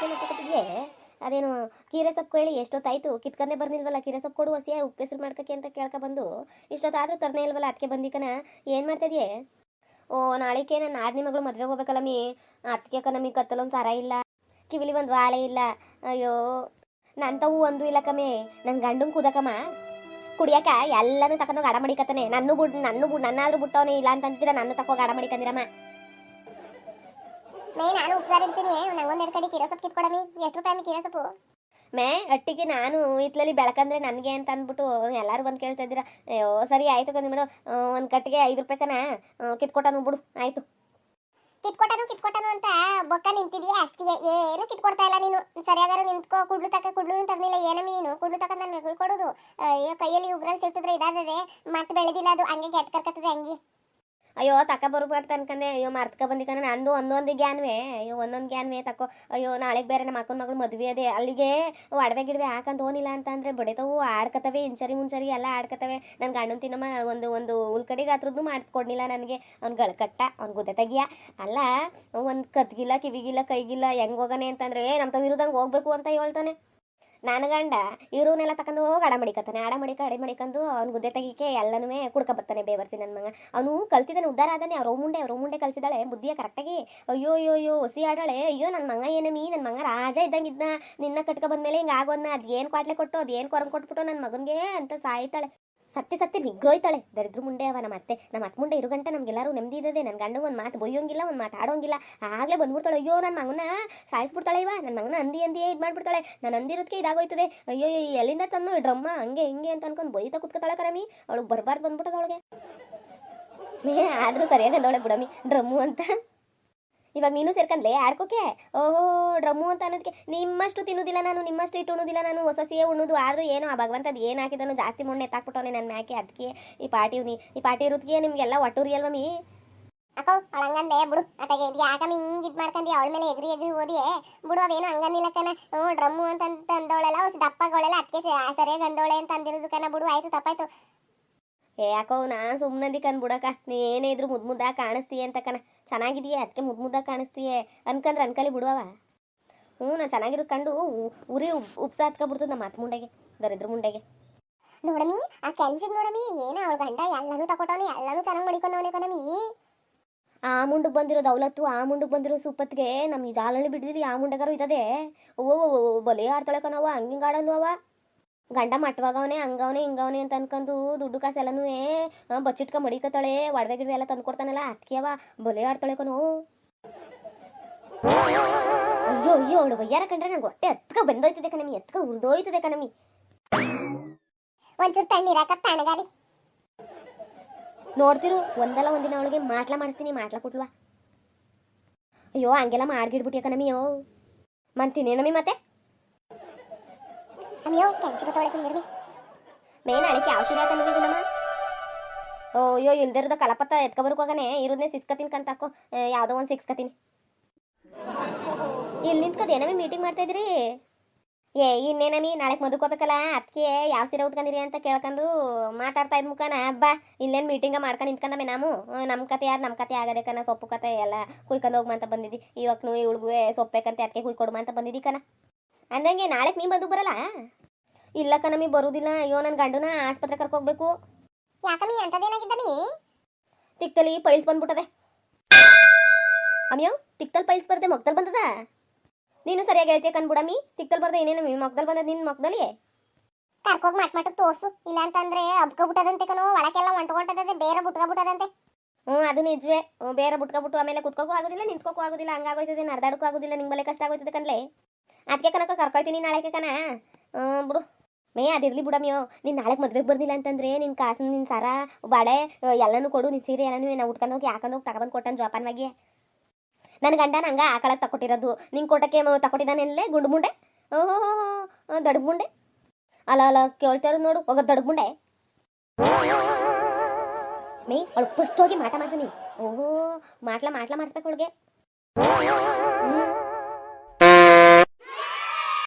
ಸಮಸ್ಯೆ ಮಾಡ್ಕೊತಿದ್ಯೆ ಅದೇನು ಕೀರೆ ಸೊಪ್ಪು ಹೇಳಿ ಎಷ್ಟೊತ್ತಾಯ್ತು? ಕಿತ್ಕೊಂಡೆ ಬರ್ನಿಲ್ವಲ್ಲ ಕೀರೆ ಸೊಪ್ಪು ಕೊಡು ಹಸಿಯ, ಉಪ್ಪು ಹೆಸರು ಮಾಡ್ಕಕ್ಕೆ ಅಂತ ಕೇಳ್ಕೊ ಬಂದು. ಇಷ್ಟೊತ್ತಾದ್ರೂ ತರನೇ ಇಲ್ವಲ್ಲ ಅದಕ್ಕೆ ಬಂದಿಕನ ಏನು ಮಾಡ್ತಿದ್ಯೆ? ಓ ನಾಳೆಗೆ ನಾನು ಆಡ್ನಿ ಮಗಳು ಮದ್ವೆಗೆ ಹೋಗ್ಬೇಕಲ್ಲ ಮೀ. ಅದಕ್ಕೆ ನಮಗೆ ಕತ್ತಲೊಂದು ಸರ ಇಲ್ಲ. ಕಿವಿಲಿ ಒಂದು ವಾಳೆ ಇಲ್ಲ. ಅಯ್ಯೋ, ನಂತವು ಒಂದು ಇಲ್ಲ ಕಮ್ಮಿ ನನ್ನ ಗಂಡು ಕುದಕಮ್ಮ ಕುಡಿಯಕ ಎಲ್ಲನೂ ತಕೊಂಡೋಗಿ ಅಡ ಮಾಡಿಕತ್ತಾನೆ ನನ್ನ ಬುಡ್ ನನ್ನ ಬುಡ್ ನನ್ನಾದ್ರೂ ಬಿಟ್ಟವನೇ ಇಲ್ಲ ಅಂತ ಅಂತೀರ ನನ್ನ ತಕೋ ಅಡ ಮಡಿಕಂದಿರಮ್ಮ ಮೇ ನಾನು ಉಪ್ಸಾರ ಇರ್ತೀನಿ. ನಂಗೊಂದ್ ಎರಡು ಕಡೆ ಕಿರೋ ಸೊಪ್ಪು ಕಿತ್ಕೊಡಮಿ. ಎಷ್ಟು ರೂಪಾಯಿ ಕಿರೋ ಸೊಪ್ಪು? ಮೇ ಅಟ್ಟಿಗೆ ನಾನು ಇತ್ಲಲ್ಲಿ ಬೆಳಕಂದ್ರೆ ನನಗೆ ಅಂತ ಅಂದ್ಬಿಟ್ಟು ಎಲ್ಲರೂ ಬಂದು ಕೇಳ್ತಾ ಇದ್ದೀರಾ. ಅಯ್ಯೋ ಸರಿ ಆಯ್ತು ಕಣಿ ಮೇಡಮ್ ಒಂದು ಕಟ್ಟಿಗೆ ಐದು ರೂಪಾಯಿ ಕಣ ಕಿತ್ಕೊಟ್ಟನು ಬಿಡು ಆಯ್ತು. ಕಿತ್ಕೊಟ್ಟನು ಕಿತ್ಕೊಟ್ಟನು ಅಂತ ಬೊಕ್ಕ ನಿಂತಿದೀಯ? ಅಷ್ಟಿಗೆ ಏನು ಕಿತ್ಕೊಡ್ತಾ ಇಲ್ಲ ನೀನು. ಸರಿಯಾಗಾರು ನಿಂತ್ಕೋ ಕುಡ್ಲು ತಕ ಕುಡ್ಲು ತರ್ನಿಲ್ಲ ಏನಮ್ಮಿ ನೀನು? ಕುಡ್ಲು ತಕ ನಾನು ಕೊಡೋದು. ಅಯ್ಯೋ ಕೈಯಲ್ಲಿ ಉಗ್ರಲ್ಲಿ ಸಿಟ್ಟಿದ್ರೆ ಇದಾದದೆ. ಮತ್ತೆ ಬೆಳೆದಿಲ್ಲ ಅದು ಹಂಗೆ ಕೆಟ್ಟ ಕರ್ಕತ್ತದೆ ಹಂಗೆ. ಅಯ್ಯೋ ತಕ ಬರ್ಬಾರ್ದು ಅನ್ಕಂದೆ ಅಯ್ಯೋ, ಮರ್ತ್ಕ ಬಂದಿಕಂದ್ರೆ ನಂದು ಒಂದೊಂದು ಗ್ಯಾನ್ವೇ ಅಯ್ಯೋ, ಒಂದೊಂದು ಗ್ಯಾನ್ವೇ ತಕೋ. ಅಯ್ಯೋ, ನಾಳೆಗೆ ಬೇರೆ ನಮ್ಮ ಅಕ್ಕನ ಮಗಳು ಮದುವೆ ಅದೇ. ಅಲ್ಲಿಗೆ ಒಡವೆ ಗಿಡವೆ ಹಾಕಂತ ಓನಿಲ್ಲ ಅಂತ ಅಂದ್ರೆ ಬಡಿತಾವು, ಆಡ್ಕತವೆ ಇಂಚರಿ ಮುಂಚರಿ ಎಲ್ಲ ಆಡ್ಕತವೆ. ನನ್ನ ಗಂಡನ ತಿನ್ನಮ್ಮ, ಒಂದು ಒಂದು ಉಳ್ಕಡಿಗೆ ಹತ್ರದ್ದು ಮಾಡಿಸ್ಕೊಡ್ಲಿಲ್ಲ ನನಗೆ. ಅವ್ನು ಗಳಕಟ್ಟ, ಅವ್ನು ಗುದ್ದೆ ತೆಗಿಯ. ಅಲ್ಲ, ಒಂದು ಕತ್ಗಿಲ್ಲ ಕಿವಿಗಿಲ್ಲ, ಕೈಗಿಲ್ಲ, ಹೆಂಗ್ ಹೋಗನೆ ಅಂತಂದ್ರೆ ನಮ್ಮ ಇರೋದಂಗೆ ಹೋಗ್ಬೇಕು ಅಂತ ಹೇಳ್ತಾನೆ. ನನ್ನ ಗಂಡ, ಇವ್ರನ್ನೆಲ್ಲ ತಕೊಂಡು ಹೋಗಿ ಅಡ ಮಡಿಕತ್ತಾನೆ. ಅಡ ಮಡಿಕ, ಅಡಿ ಮಡಿಕೊಂಡು ಅವ್ನು ಗುದ್ದೆ ತೆಗಿಕೆ ಎಲ್ಲನೂ ಕುಡ್ಕ ಬರ್ತಾನೆ ಬೇವರ್ಸಿ ನನ್ನ ಮಗ. ಅವನು ಕಲ್ತಿದ್ದಾನೆ, ಉದ್ದಾರ ಆದಾನೆ. ಅವ್ರ ಮುಂಡೆ ಅವ್ರ ಮುಂಡೆ ಕಲ್ಸಿದಾಳೆ. ಬುದ್ಧಿಯ ಕರೆಕ್ಟಾಗಿ, ಅಯ್ಯೋ ಅಯ್ಯೋ ಅಯ್ಯೋ ಹೊಸಿ ಆಡಾಳೆ ಅಯ್ಯೋ ನನ್ನ ಮಗ ಏನಮಿ ನನ್ನ ಮಗ ರಾಜ ಇದ್ದಂಗಿದ್ನ ನಿನ್ನ ಕಟ್ಕ ಬಂದ್ಮೇಲೆ ಹಿಂಗೆ ಆಗೋದ್ನ? ಅದು ಏನು ಕ್ವಾಟ್ಲೆ ಕೊಟ್ಟು ಅದು ಏನು ಕೊರಂಗೆ ಕೊಟ್ಬಿಟ್ಟು ನನ್ನ ಮಗನಿಗೆ ಅಂತ ಸಾಯ್ತಾಳೆ. ಸತ್ಯ ಸತ್ಯ ನಿಗ್ರೋಯ್ತಾಳೆ. ದರಿದ್ರ ಮುಂಡೆ ಅವ ನಮ್ಮ ಅತ್ತೆ. ನಮ್ಮ ಅತ್ತೆ ಮುಂಡೆ ಇರು ಗಂಟೆ ನಮ್ಗೆಲ್ಲರೂ ನೆಮ್ಮದಿ ಇದ್ದದೆ ನನ್ನ ಗಂಡ ಒಂದು ಮಾತು ಬೊಯ್ಯೋಂಗಿಲ್ಲ, ಒಂದು ಮಾತು ಆಡೋಂಗಿಲ್ಲ ಆಗಲೇ ಬಂದ್ಬಿಡ್ತಾಳೆ. ಅಯ್ಯೋ ನನ್ನ ಮಗನ ಸಾಯಿಸ್ಬಿಡ್ತಾಳೆ ಇವ. ನನ್ನ ಮಗನ ಅಂದಿ ಅಂದಿಯೇ ಇದು ಮಾಡ್ಬಿಡ್ತಾಳೆ. ನಾನು ಅಂದಿರೋದಕ್ಕೆ ಇದಾಗೋಯ್ತದೆ. ಅಯ್ಯೋ ಎಲ್ಲಿಂದ ತಂದು ಡ್ರಮ್ಮ? ಹಂಗೆ, ಹಿಂಗೆ ಅಂತ ಅನ್ಕೊಂಡು ಬೈತಾ ಕುತ್ಕೊತಾಳೆ ಕರಮಿ. ಅವಳಿಗೆ ಬರಬಾರ್ದು ಬಂದ್ಬಿಟ್ಟದ ಅವಳಿಗೆ. ಮೇ, ಆದರೂ ಸರಿಯಾಗಿ ಅಂದವಳೆ ಬಿಡಮಿ. ಡ್ರಮ್ಮು ಅಂತ. ಇವಾಗ ನೀನು ಸೇರ್ಕಂದ್ಲೆ ಆಡ್ಕೋಕೆ? ಓಹೋ ಡ್ರಮ್ಮು ಅಂತ ಅನ್ನೋದಕ್ಕೆ ನಿಮ್ಮಷ್ಟು ತಿನ್ನೋದಿಲ್ಲ ನಾನು ನಿಮ್ಮಷ್ಟು ಇಟ್ಟು ಉಣ್ಣೋದಿಲ್ಲ ನಾನು ಹೊಸಸಿಯೇ ಉಣ್ಣೋದು. ಆದರೂ ಏನೋ ಆ ಭಗವಂತ ಅದು ಏನು ಹಾಕಿದನು ಜಾಸ್ತಿ ಮೊನ್ನೆ ಎತ್ತಾಕ್ಬಿಟ್ಟವನೆ ನನ್ನ ಮ್ಯಾಕೆ ಅದಕ್ಕೆ ಈ ಪಾಟಿ ಉನಿ ಈ ಪಾರ್ಟಿ ಇರೋದಕ್ಕೆ ನಿಮಗೆಲ್ಲ ಒಟ್ಟೂರಿ ಅಲ್ವ ಮೀ? ಅಕ್ಕೋ ಅವಳಂಗನ್ಲೇ ಬಿಡು. ಅತ್ತಾಗೆ ಯಾಕಮ್ಮ ಹಿಂಗೆ ಇದು ಮಾಡ್ಕೊಂಡು ಅವಳ ಮೇಲೆ ಎಗ್ರಿ ಎಗ್ರಿ ಓದಿಯೇ ಬಿಡು ಅವೇನು ಹಂಗನ್ನಿಲ್ಲ ಕಣ. ಹ್ಞೂ ಡ್ರಮ್ಮು ಅಂತ ಅಂದವಳೆಲ್ಲ ಹೊಸ ದಪ್ಪಗಳೆಲ್ಲ ಅದಕ್ಕೆ ಸರಿಯಾಗಿ ಅಂದವಳೆ ಅಂತ ಅಂದಿರೋದು ಕಣ. ಬಿಡು ಆಯಿತು ತಪ್ಪಾಯ್ತು. ಏ ಯಾಕೋ ನಾನು ಸುಮ್ಮನಂದಿ ಕಣ್ ಬಿಡಕ್ಕ. ನೀ ಏನೇ ಇದ್ರು ಮುದ್ದು ಮುದ್ದಾಗಿ ಕಾಣಿಸ್ತೀಯ ಅಂತ ಕಣ. ಚೆನ್ನಾಗಿದೆಯೇ? ಅದಕ್ಕೆ ಮುದ್ದು ಮುದ್ದಾಗಿ ಕಾಣಿಸ್ತೀಯೇ? ಅನ್ಕಂದ್ರೆ ಅನ್ಕಲಿ ಬಿಡುವವ? ಹ್ಞೂ ನಾನು ಚೆನ್ನಾಗಿರೋದು ಕಂಡು ಉರಿ ಉಪ್ ಉಪ್ಸ ಹತ್ಕೊಬಿಡ್ತದೆ ನಮ್ಮ ಅತ್ತ ಮುಂಡೆಗೆ ದರಿದ್ರ ಮುಂಡೆಗೆ. ನೋಡಮಿ ಆ ಕೆಂಜಿಗ್ ನೋಡಮಿ ಏನ ಅವಳ ಗಂಡ ಎಲ್ಲಾನು ತಕೊಟ್ಟವನಿ ಎಲ್ಲಾನು ಚೆನ್ನಾಗಿ ಮಡಿಕೊಂಡವನಿ ಕಣಮಿ. ಆ ಮುಂಡಕ್ಕೆ ಬಂದಿರೋ ದೌಲತ್ತು ಆ ಮುಂಡಕ್ಕೆ ಬಂದಿರೋ ಸುಪ್ಪತ್ಗೆ ನಮ್ಮ ಈ ಜಾಲಹಳ್ಳಿ ಬಿಡ್ದಿರಿ ಆ ಮುಂಡೆಗಾರು ಇದ್ದದೆ. ಓ ಬಲೇ ಆಡ್ತಾಳೆ ಕಣವ ಹಂಗಿಂಗ್ ಆಡಲ್ವ ಅವ ಗಂಡ ಮಟ್ವಾಗವನೆ ಹಂಗವನೆ ಹಿಂಗವನೆ ಅಂತ ಅನ್ಕೊಂಡು ದುಡ್ಡು ಕಾಸೆಲ್ಲನೂ ಏ ಬಚ್ಚಿಟ್ಕ ಮಡಿಕತ್ತಾಳೆ ಒಡವೆ ಗಿಡವೆ ಎಲ್ಲ ತಂದು ಕೊಡ್ತಾನಲ್ಲ ಅವ ಬೊಲೆ ಆಡ್ತಾಳೆ ಕಣೋ ಅಯ್ಯೋ ಅಯ್ಯೋ ಅವಳು ಒಯ್ಯಾರ ಕಂಡ್ರೆ ನಂಗೆ ಹೊಟ್ಟೆ ಎತ್ಕ ಬಂದೋಯ್ತದೆ ಕಣಮಿ ಎತ್ಕ ಉರ್ದೋಯ್ತದೆ ಕಣಮಿ ಒಂಚೂರು ತಣ್ಣೀರಾಕ ತಣ್ಣಗಾಲಿ ನೋಡ್ತಿರು ಒಂದಲ್ಲ ಒಂದಿನ ಅವಳಿಗೆ ಮಾಟ್ಲ ಮಾಡಿಸ್ತೀನಿ ಮಾಟ್ಲ ಕೊಟ್ಲ್ವಾ. ಅಯ್ಯೋ ಹಂಗೆಲ್ಲ ಮಾಡ್ಗಿಡ್ಬಿಟ್ಯ ಕಣಮಿಯೋ ಮಂತೀನಿ ನಮಿ ಮತ್ತೆ? ಅಮ್ಮಿಯೋ ಕೆಂಚಿಗೆ ತೊಳೆ ಸುಂದರ್ಮಿ ಮೇ ನಾಳೆ ಯಾವ ಸೀರೆ ಹಾಕೊಂಡಿದ್ದೀವಿ ನಮ್ಮ ಓ ಅಯ್ಯೋ ಇಲ್ದಿರದ ಕಲಪತ್ತ ಎತ್ಕೊಬರ್ಕೋಗನೆ ಇರೋದನ್ನೇ ಸಿಸ್ಕತೀನಿ ಕಂತಾಕೋ ಯಾವುದೋ ಒಂದು ಸಿಕ್ಸ್ಕತೀನಿ ಇಲ್ಲಿ ನಿಂತ್ಕದ ಮೀಟಿಂಗ್ ಮಾಡ್ತಾ ಇದ್ರಿ ಏ ಇನ್ನೇನಮಿ ನಾಳೆ ಮದುಕೋಬೇಕಲ್ಲ ಅದಕ್ಕೆ ಯಾವ ಸೀರೆ ಉಟ್ಕೊಂಡಿರಿ ಅಂತ ಕೇಳ್ಕೊಂಡು ಮಾತಾಡ್ತಾ ಇದ್ ಮುಖನ. ಬಾ, ಇಲ್ಲೇನು ಮೀಟಿಂಗ ಮಾಡ್ಕೊಂಡು ನಿಂತ್ಕೊಂಡಮ್ಮೆ ನಾವು ನಮ್ಮ ಕತೆ ಯಾರು ನಮ್ಮ ಕತೆ ಆಗದೆ ಕಣ, ಸೊಪ್ಪು ಕತೆ ಎಲ್ಲ ಕುಯ್ಕೊಂಡು ಹೋಗ್ಮಂತ ಬಂದಿದ್ದಿ. ಇವಾಗ ಇವಳಿಗೆ ಸೊಪ್ಪು ಸೊಪ್ಪೇಕಂತೆ ಅದಕ್ಕೆ ಕುಯ್ಕೊಡುಮ ಅಂತ ಬಂದಿದ್ದಿ ಕಣ. ಅಂದಂಗೆ ನಾಳೆ ನೀ ಬಂದು ಬರಲ್ಲ? ಇಲ್ಲ ಕಣಮಿ ಬರುದಿಲ್ಲ. ಅಯ್ಯೋ ನನ್ನ ಗಂಡನ ಆಸ್ಪತ್ರೆ ಕರ್ಕೋಗ್ಬೇಕು. ಯಾಕಮ್ಮಿ ಅಂತದೇನಾಗಿದ್ದಮ್ಮಿ ತಿಕ್ತಲಿ ಪೈಲ್ಸ್ ಬಂದ್ಬಿಟ್ಟದೆ. ಅಮ್ಯೋ ತಿಕ್ತಲ್ ಪೈಲ್ಸ್ ಬರ್ದೆ ಮೊಗ್ದಲ್ ಬಂದದ? ನೀನು ಸರಿಯಾಗಿ ಹೇಳ್ತೀಯ ಕಣ್ಬಿಡಮ್ಮಿ ತಿಕ್ತಲ್ ಬರ್ದೆ ಏನೇನು ಮೊಗ್ದಲ್ ಬಂದದ ನಿನ್ನ ಮೊಗ್ದಲಿ ಕರ್ಕೋಗಿ ಮಾಟ್ ಮಾಟ ತೋರ್ಸು. ಇಲ್ಲ ಅಂತಂದ್ರೆ ಅಬ್ಕೊಬಿಟ್ಟದಂತೆ ಕಣೋ ಒಳಕೆಲ್ಲ ಒಂಟ್ಕೊಂಡದಂತೆ ಬೇರೆ ಬುಟ್ಕೊಬಿಟ್ಟದಂತೆ ಹ್ಞೂ ಅದು ನಿಜವೇ. ಬೇರೆ ಬೇರೆ ಬಿಟ್ಕೊಬಿಟ್ಟು ಆಮೇಲೆ ಕುತ್ಕೋಕು ಆಗೋದಿಲ್ಲ ನಿಂತ್ಕೋಕು ಆಗೋದಿಲ್ಲ ಹಂಗಾಗೋಯ್ತದೆ ನಡ್ದಾಡಕ್ಕೂ ಆಗೋದಿಲ್ಲ ನಿಂಗೆ ಬಲೆ ಕಷ್ಟ ಆಗೋಯ್ತದೆ ಕಣ್ಲೆ. ಅದಕ್ಕೆ ಕನಕ ಕರ್ಕೊಯ್ತೀನಿ ನಾಳೆಗೆ ಕಣ. ಬಿಡು. ಮೇ ಅದಿರ್ಲಿ ಬಿಡಮ್ಯೋ ನೀನು ನಾಳೆಗೆ ಮದ್ವೆಗೆ ಬರ್ದಿಲ್ಲ ಅಂತಂದ್ರೆ ನಿನ್ನ ಕಾಸು ನಿನ್ನ ಸರ, ಬಾಳೆ ಎಲ್ಲನೂ ಕೊಡು ನಿನ್ನ ಸೀರೆ ಎಲ್ಲನೂ ನಾವು ಉಟ್ಕೊಂಡು ಹೋಗಿ, ಹಾಕೊಂಡು ಹೋಗಿ ತಗೊಬಂದು ಕೊಟ್ಟನ್ ಜೋಪಾನವಾಗಿ ನನ್ನ ಗಂಡ ನಂಗೆ ಆಕಳ ತಕೊಟ್ಟಿರೋದು. ನಿನ್ ಕೊಟ್ಟಕ್ಕೆ ತಕೊಟ್ಟಿದ್ದಾನೆಲ್ಲೇ ಗುಂಡು ಮುಂಡೆ? ಓಹೋ ದಡ್ಗ ಮುಂಡೆ? ಅಲ್ಲ ಅಲ್ಲ ಕೇಳ್ತಾರ ನೋಡು ಹೋಗ ದಡ್ಗ ಮುಂಡೆ. ಮೇ, ಅವಳು ಫಸ್ಟ್ ಹೋಗಿ ಮಾಟ ಮಾಡ್ಸನಿ. ಓಹೋ, ಮಾಟ್ಲ ಮಾಟ್ಲ ಮಾಡಿಸ್ಬೇಕು ಅವಳಿಗೆ.